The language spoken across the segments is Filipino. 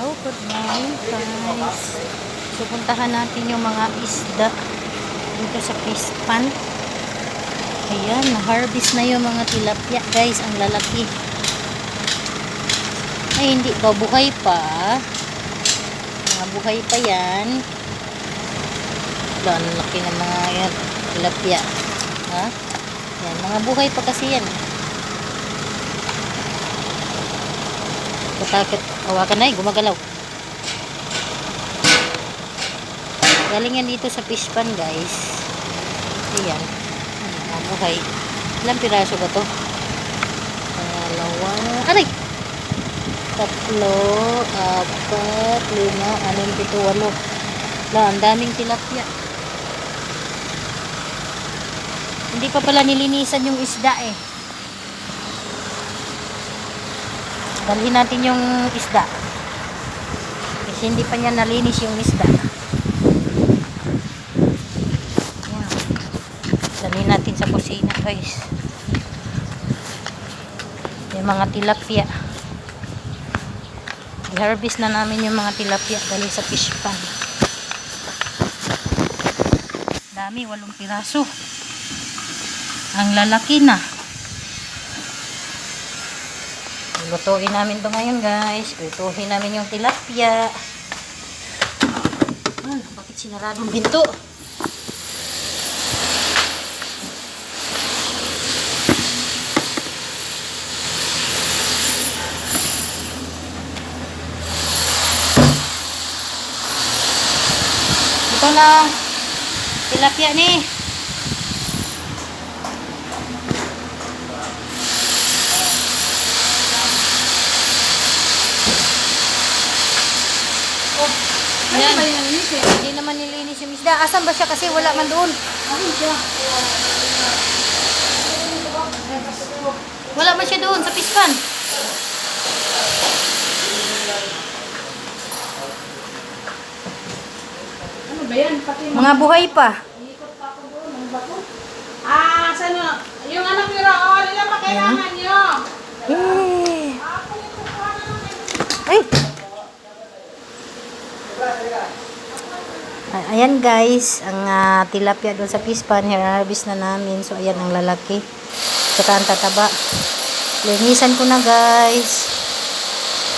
Hello, good morning guys. So puntahan natin yung mga isda dito sa fish pan. Ayan, na-harvest na yung mga tilapia guys, ang lalaki. Ay, hindi ba buhay pa? Mga buhay pa yan. Ang laki ng mga yan, tilapia. Ha? Yan, mga buhay pa kasi yan. Katakot. Hawakan na eh. Gumagalaw. Galing yan dito sa fish pan guys. Ayan. Mga buhay. Ilang piraso ba to? Dalawa. Aray! Tatlo, apat, lima, anim, pito, walo. Wala, ang daming tilapia. Hindi pa pala nilinisan yung isda eh. Dalhin natin yung isda. Kasi hindi pa niya nalinis yung isda. Yan. Dalhin natin sa kusina guys. Yung mga tilapia. I-harvest na namin yung mga tilapia dali sa fish pan. Dami, walong piraso. Ang lalaki na. Lutuin namin to ngayon guys. Lutuin namin yung tilapia. Ah, bakit sinaradong binto? Ito na tilapia ni. Ano ba yung linis eh? Hindi naman nilinis yung isda. Asan ba siya kasi wala man doon? Ano siya? Wala man siya doon sa pispan. Ano ba yan? Pati Mga buhay pa. Ikot pa ako doon. Ang bato. Ah, sano? Yung anak nyo raw, nila pa kailangan nyo. Eh. Na. Ay. Ayan guys, ang ah, tilapia doon sa pispan, harvest na namin. So ayan ang lalaki. Tsaka ang tataba. Linisan ko na guys.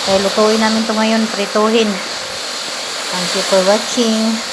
Kaya lutuin namin to ngayon, prituhin. Thank you for watching.